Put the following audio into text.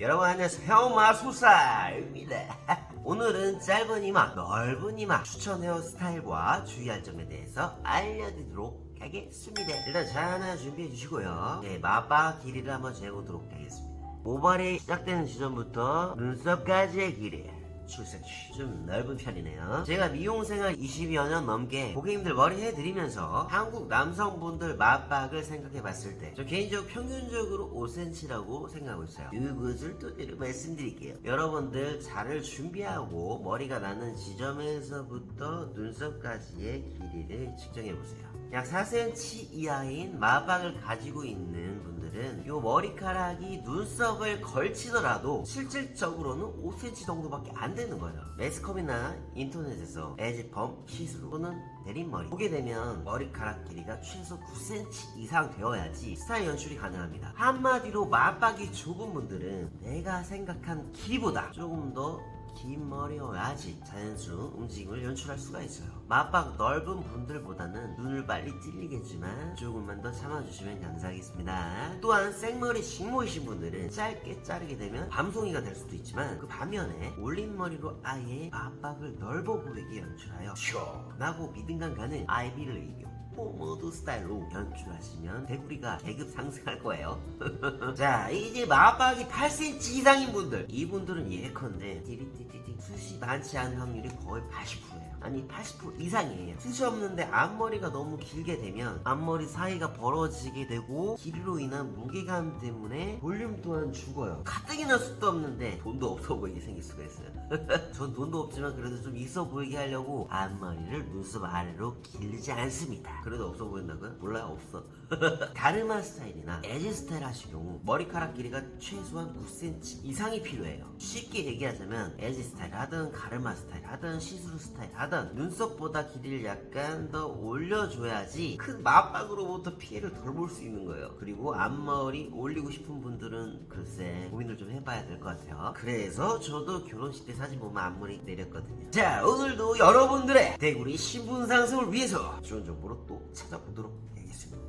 여러분 안녕하세요. 마수사입니다. 오늘은 짧은 이마 넓은 이마 추천 헤어스타일과 주의할 점에 대해서 알려드리도록 하겠습니다. 일단 자 하나 준비해 주시고요. 네 마바 길이를 한번 재보도록 하겠습니다. 모발이 시작되는 지점부터 눈썹까지의 길이 출세치 좀 넓은 편이네요. 제가 미용생활 20여 년 넘게 고객님들 머리 해드리면서 한국 남성분들 맞박을 생각해봤을 때 저 개인적으로 평균적으로 5cm라고 생각하고 있어요. 이것을 또 내려 말씀드릴게요. 여러분들 자를 준비하고 머리가 나는 지점에서부터 눈썹까지의 길이를 측정해보세요. 약 4cm 이하인 마박을 가지고 있는 분 이 머리카락이 눈썹을 걸치더라도 실질적으로는 5cm 정도밖에 안 되는 거예요. 매스컴이나 인터넷에서 에지펌, 시스루 또는 내린머리 보게 되면 머리카락 길이가 최소 9cm 이상 되어야지 스타일 연출이 가능합니다. 한마디로 마박이 좁은 분들은 내가 생각한 길이보다 조금 더 긴 머리여야지 자연스러운 움직임을 연출할 수가 있어요. 맞박 넓은 분들보다는 눈을 빨리 찔리겠지만 조금만 더 참아주시면 감사하겠습니다. 또한 생머리 식모이신 분들은 짧게 자르게 되면 밤송이가 될 수도 있지만 그 반면에 올린 머리로 아예 맞박을 넓어 보이게 연출하여 시원하고 믿음감 가는 아이비를 이겨 포모드 스타일로 연출하시면 대구리가 계급 상승할 거예요. 자, 이제 마박이 8cm 이상인 분들. 이분들은 예컨대 띠리띠띠띠 숱이 많지 않은 확률이 거의 80%예요. 아니 80% 이상이에요. 숱이 없는데 앞머리가 너무 길게 되면 앞머리 사이가 벌어지게 되고 길이로 인한 무게감 때문에 볼륨 또한 죽어요. 가뜩이나 숱도 없는데 돈도 없어 보이게 생길 수가 있어요. 전 돈도 없지만 그래도 좀 있어 보이게 하려고 앞머리를 눈썹 아래로 기르지 않습니다. 그래도 없어 보인다고요? 몰라요 없어. 다르마 스타일이나 에지 스타일 하실 경우 머리카락 길이가 최소한 9cm 이상이 필요해요. 쉽게 얘기하자면 에지 스타일 하든 가르마 스타일 하든 시스루 스타일 하든 눈썹보다 길이를 약간 더 올려줘야지 큰 맞박으로부터 피해를 덜 볼 수 있는 거예요. 그리고 앞머리 올리고 싶은 분들은 글쎄 고민을 좀 해봐야 될 것 같아요. 그래서 저도 결혼식 때 사진 보면 앞머리 내렸거든요. 자 오늘도 여러분들의 대구리 신분 상승을 위해서 좋은 정보로 또 찾아보도록 하겠습니다.